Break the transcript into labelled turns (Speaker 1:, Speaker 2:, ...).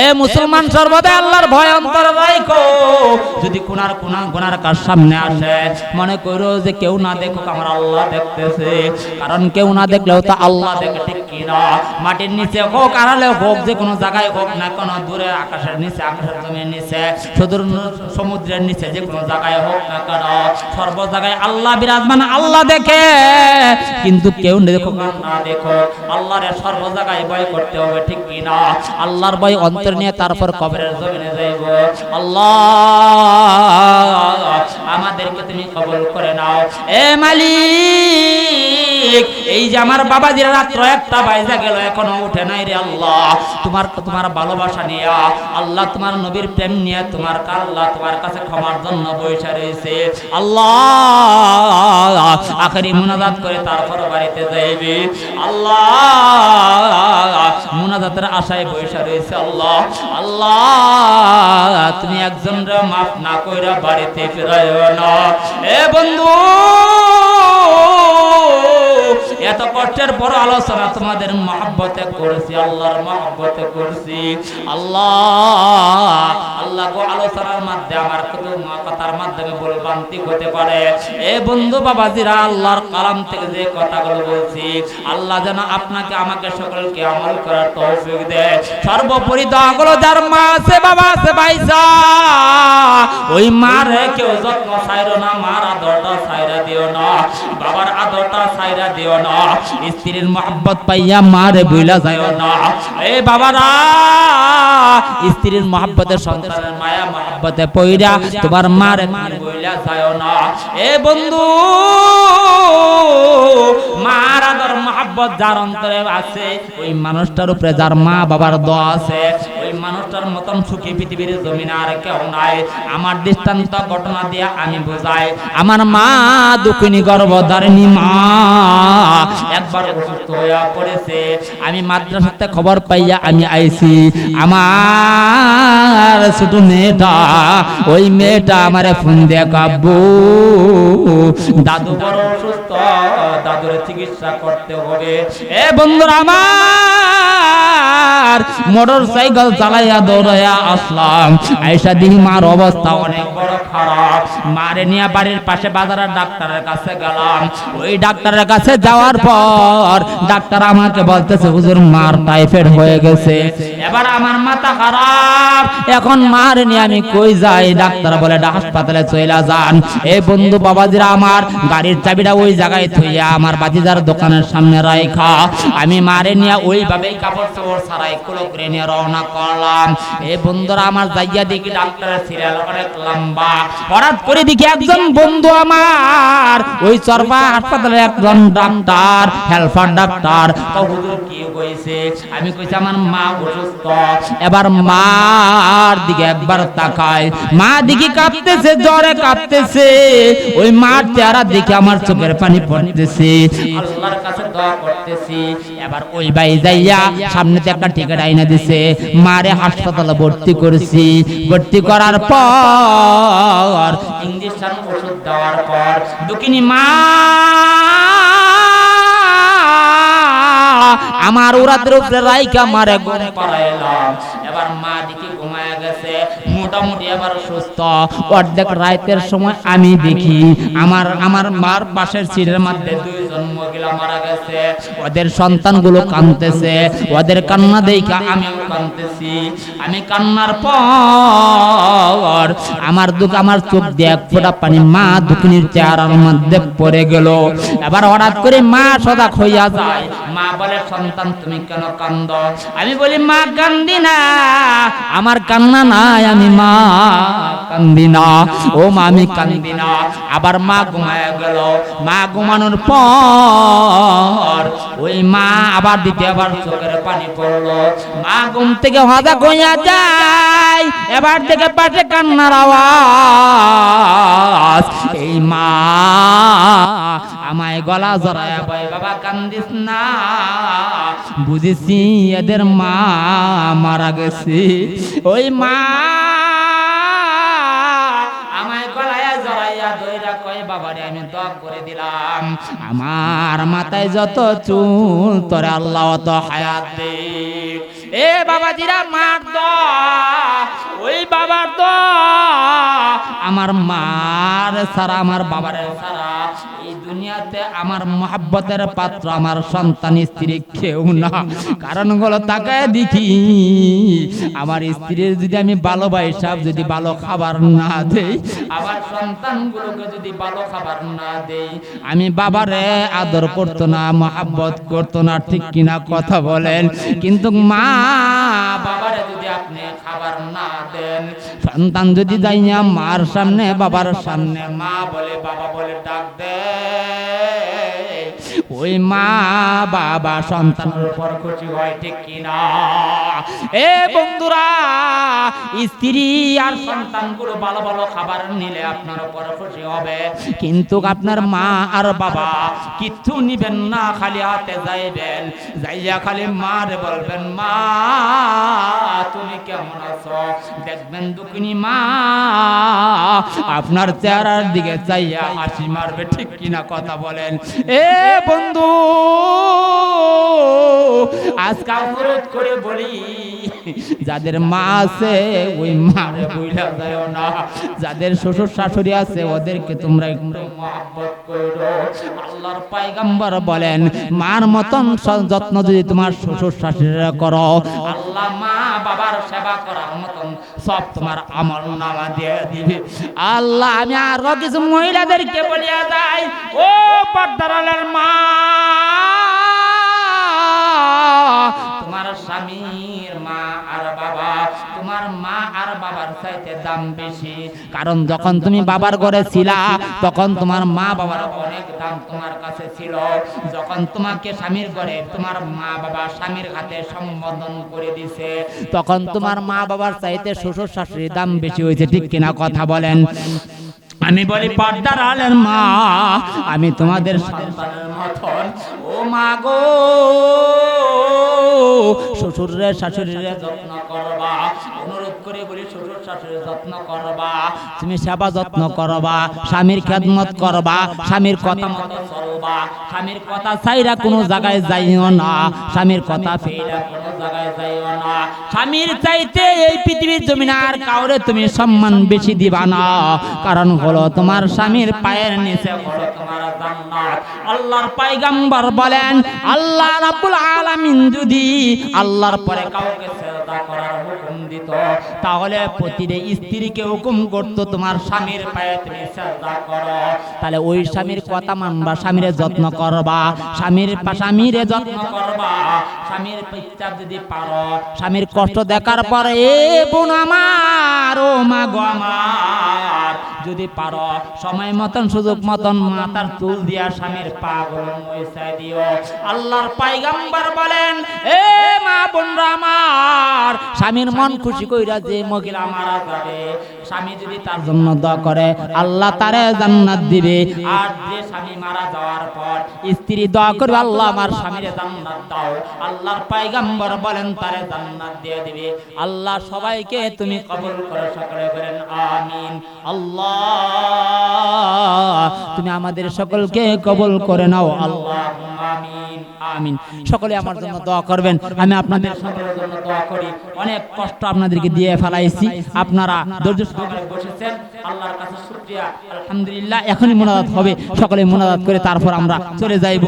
Speaker 1: এ মুসলমান সর্বদা আল্লাহর ভয় অন্তর রাখো যদি কোনার কোনা গোনার কার সামনে আসে, মনে করো যে কেউ না দেখুক আমার আল্লাহ দেখতেছে। কারণ কেউ না দেখলেও তো আল্লাহ দেখে ঠিক কিনা মাটির নিচে হোক, আড়ালে হোক, যে কোনো জায়গায় হোক না কোনো, দূরে আকাশের নিচে, আকাশের জমির নিচে, সুদূর সমুদ্রের নিচে, যে কোনো জায়গায় হোক না কেন, সর্ব জায়গায় আল্লাহ বিরাজমান, আল্লাহ দেখে। কিন্তু কেউ দেখুক আর না দেখো আল্লাহর সর্ব জায়গায় ভয় করতে হবে, ঠিক কি কিনা আল্লাহর ভয় অন্তর নিয়ে তারপর কবরের জমিনে যাইব। আল্লাহ আমাদেরকে তুমি কবল করে নাও। এ মালিক! এই যে আমার বাবা যে রাত্র একটা বাইজা গেল, এখনও উঠে নাই রে আল্লাহ। তোমার তোমার ভালোবাসা নিয়ে, আল্লাহ তোমার নবীর প্রেম নিয়ে তোমার আল্লাহ তোমার কাছে ক্ষমার জন্য বৈশা রয়েছে আল্লাহ, আখেরি মুনাজাত করে তারপর বাড়িতে যাইবে। আল্লাহ, মুনাজাতের আশায় বৈশা রয়েছে আল্লাহ। আল্লাহ, তুমি একজন রে মাফ না কইরা বাড়িতে ফেরায় না। এ বন্ধু! কষ্টের বড় আলোচনা তোমাদের মহব্বতে করেছি, আল্লাহর মহব্বতে করছি। আল্লাহ আল্লাহ গো আলোচনার মাধ্যমে, আমার কথার মাধ্যমে বলবান্তি হতে পারে। এ বন্ধু বাবাজিরা, আল্লাহর কালাম থেকে যে কথাগুলো বলছি, আল্লাহ যেন আপনাকে, আমাকে সকলকে আমল করার তৌফিক দেয়। সর্বোপরি দোয়াগুলো যার মা আছে, বাবা আছে ভাইসা ওই মারে কেউ যত্ন ছাইরো না, মার আদরটা ছাইরা দিও না। বাবার আদরটা ছাইরা দিও না। স্ত্রীর মহব্বত পাইয়া মারে বুইলা যাও না। এ বাবারা, স্ত্রীর মহব্বতের সন্তানের মায়া মহব্বতে পইরা তোমার মারে বুইলা যাও না। এ বন্ধু, মার আদর মহব্বত যার অন্তরে আছে, ওই মানুষটার উপরে যার মা বাবার দোয়া আছে, ওই মানুষটার মতন সুখী পৃথিবীর জমিনে আর কেউ নাই। আমার দৃষ্টান্ত ঘটনা দিয়ে আমি বোঝাই, আমার মা দুঃখিনী গর্ভধারিণী মা, একবার অসুস্থ হইয়া পড়েছে। আমি মাদ্রাসাতে খবর পাইয়া আমি আইছি। আমার ছোট মেয়েটা, ওই মেয়েটা আমারে ফোন দিয়ে কাব্বু দাদু বড় অসুস্থ, দাদুর চিকিৎসা করতে হবে। এ বন্ধুরা আমার মোটর সাইকেল চালাইয়া দৌড়াইয়া আসলাম। আইসা দিহি মার অবস্থা অনেক বড় খারাপ। মারে নিয়ে বাড়ির পাশে বাজারের ডাক্তারের কাছে গেলাম। ওই ডাক্তারের কাছে যাওয়ার পর ডাক্তার আমাকে বলতেছে, হুজুর, মার টাইফয়েড হয়ে গেছে। এবার আমার মাথা খারাপ। এখন মার নিয়ে আমি কই যাই? ডাক্তার বলে "ডা- হাসপাতালে চলে যান। এই বন্ধু বাবাজিরা আমার গাড়ির চাবিটা ওই জায়গায় থইয়া আমার বাজিদার দোকানের সামনে রাইখা। আমি মারে নিয়ে ওইভাবেই কাপড় চাপড় সারাই কুলো করে নিয়ে রওনা করলাম। এই বন্ধুরা আমার যাইয়া দেখি ডাক্তারের সিরিয়াল অনেক লম্বা। হঠাৎ করে দেখি একজন বন্ধু আমার। ওই চরপা হাসপাতালে একজন ডাক্তার, হেল্পার ডাক্তার। তো হুজুর কি হয়েছে আমি কইছি, আমার মা অসুস্থ। এবার মার দিকে একবার তাকায়। মা দিকে কাঁপতেছে, জ্বরে কাঁপতেছে। ওই মার চেহারা দেখে আমার চোখের পানি পড়তেছে। আল্লাহর কাছে দোয়া করতেছি। এবার ওই বাই যাইয়া সামনে সামনেতে একটা টিকিট আইনা দিছে। মারে হাসপাতালে ভর্তি করেছি। ভর্তি করার পর, ইঞ্জেকশন ওষুধ দেওয়ার পর দুকিনি মা আমার ওরা দ্রব্যের রাইকা মারে ঘুম পাড়াইলাম এবার মা দিকে ঘুমায় মোটামুটি এবার সুস্থ। অর্ধেক রাতের সময় আমি দেখি, আমার আমার মার পাশের সিটের মধ্যে দুইজন মহিলা মারা গেছে। ওদের সন্তানগুলো কাঁদতেছে, ওদের কান্না দেখা আমিও কাঁদতেছি। আমি কান্নার পর আমার দুঃখ আমার চোখ দিয়ে এক ফোঁটা পানি মা দুঃখিনীর চেহারার মধ্যে পড়ে গেল। এবার হঠাৎ করে মা সদাক হইয়া যায়। মা বলে, সন্তান, তুমি কেন কান্দ? আমি বলি, মা, কান্দি না। আমার কান্না নাই, আমি মা কান্দি না ও মা, আমি কান্দি না আবার মা ঘুমায় গেল। মা ঘুমানোর পর ওই মা আবার দিতে আবার চোখের পানি পড়ল। মা ঘুম থেকে হাদা গইয়া যায়। এবার থেকে পাশে কান্নার আওয়াজ। এই মা, আমায় গলা জড়ায় বয় বাবা, কান্দিস না। বুঝেছি এদের মা মারা গেছে। ওই মা দইরা কয়, বাবারে, আমি করে দিলাম। আমার মাথায় যত চুল, তোর আল্লাহ অত হায়াত দে এ বাবাজিরা, মার দ ওই বাবার দ আমার মার সারা, আমার বাবার সারা। দুনিয়াতে আমার মহাব্বতের পাত্র, আমার সন্তান, স্ত্রী কেউ না। কারণ হলো তাকায় দেখি, আমার স্ত্রীর যদি আমি ভালোবাসাব যদি ভালো খাবার না দেই, আমার সন্তানগুলোকে যদি ভালো খাবার না দেই, আমি বাবারে আদর করতো না, মহাব্বত করতো না, ঠিক কিনা কথা বলেন। কিন্তু মা বাবারে যদি আপনি খাবার না দেন সন্তান যদি যাইয়া মার সামনে বাবার সামনে মা বলে বাবা বলে ডাক দে। ওই মা বাবা সন্তানের উপর খুশি হয়, ঠিক কিনা? এ বন্ধুরা, স্ত্রী আর সন্তানগুলো ভালো ভালো খাবার নিলে আপনার উপর খুশি হবে। কিন্তু আপনার মা আর বাবা কিচ্ছু নিবেন না, খালি হাতে যাইবেন। যাইয়া খালি মারে বলবেন, মা, তুমি কেমন আছো? দেখবেন দুকিনি মা আপনার চেহারার দিকে চাইয়া হাসি মারবে, ঠিক কিনা কথা বলেন। এ বন্ধু আজকে অনুরোধ করে বলি, যাদের মা আছে, ওই মারে বইলা যায় না। যাদের শ্বশুর শাশুড়ি আছে, ওদেরকে তোমরা একটু মহব্বত করো। আল্লাহর পায়গাম্বর বলেন, মার মতন যত্ন যদি তোমার শ্বশুর শাশুড়িরা করো, আল্লাহ মা বাবার সেবা করার সব তোমার আমল নামা দিয়ে দিবে। আল্লাহ, আমি আরও কিছু মহিলাদেরকে বলিয়া যাই। ও পর্দারালের মা, তোমার স্বামীর বাবার চাইতে দাম বেশি। কারণ যখন তুমি বাবার ঘরে ছিলা, তখন তোমার মা বাবার অনেক দাম তোমার কাছে ছিল। যখন তোমাকে স্বামীর ঘরে তোমার মা বাবা স্বামীর হাতে সম্বোধন করে দিছে, তখন তোমার মা বাবার চাইতে শ্বশুর শাশুড়ির দাম বেশি হয়েছে। ঠিক কিনা কথা বলেন? আমি বলি, পর্দার আলের মা, আমি তোমাদের সন্তানের মতন। ও মা গো শ্বশুরে শাশুড়িরে যত্ন করবা। অনুরোধ করে বলি, শ্বশুর শাশুড়ির যত্ন করবা, তুমি সেবা যত্ন করবা, স্বামীর খেদমত করবা, স্বামীর কথা মতো চলবা, স্বামীর কথা চাইরা কোনো জায়গায় যাইও না, স্বামীর কথা ফেরা কোনো জায়গায় যাইও না। স্বামীর চাইতে এই পৃথিবীর জমিনে আর কাউরে তুমি সম্মান বেশি দিবা না। কারণ হলো তোমার স্বামীর পায়ের নিচে হলো তোমার জান্নাত। আল্লাহর পয়গম্বর বলেন, আল্লাহ রাব্বুল আলামিন যদি আল্লাহর পরে কাউকে সেজদা করার হুকুম দিত তাহলে প্রতিটি স্ত্রীকে হুকুম করত, তোমার স্বামীর পায়ে তুমি সেজদা করো। তাহলে ওই স্বামীর কথা মানবা, স্বামীর যত্ন করবা। স্বামীর স্বামীর যত্ন করবা। স্বামীর ইচ্ছা যদি পারো, স্বামীর কষ্ট দেখার পরে, এ বোন আমার, ও মা গো আমার। যদি পারো, সময় মতন, সুযোগ মতন মাতার চুল দিয়া স্বামীর পা গরম মইসাই দিও। আল্লাহর পাইগাম্বার বলেন, এ মা বোনরা আমার, স্বামীর মন খুশি কইরা যে মহিলা মারা যাবে স্বামী যদি তার জন্য দোয়া করে আল্লাহ তারে জান্নাত দিবে। আর যে স্বামী মারা যাওয়ার পর স্ত্রী দোয়া করবে আল্লাহ আমার স্বামীরে জান্নাত দাও। আল্লাহর পাইগাম্বর বলেন তারে জান্নাত দিয়ে দিবে। আল্লাহ সবাইকে তুমি কবুল করে সকলে বলেন আমিন। আল্লাহ তুমি আমাদের সকলকে কবুল করে নাও। আল্লাহ আমিন। আমিন। সকলে আমার জন্য দোয়া করবেন। আমি আপনাদের সকলের জন্য দোয়া করি। অনেক কষ্ট আপনাদেরকে দিয়ে ফেলাইছি। আপনারা ধৈর্য সহকারে বসেছেন, আল্লাহর কাছে আলহামদুলিল্লাহ, এখনই মোনাজাত হবে। সকলে মোনাজাত করে তারপর আমরা চলে যাইব।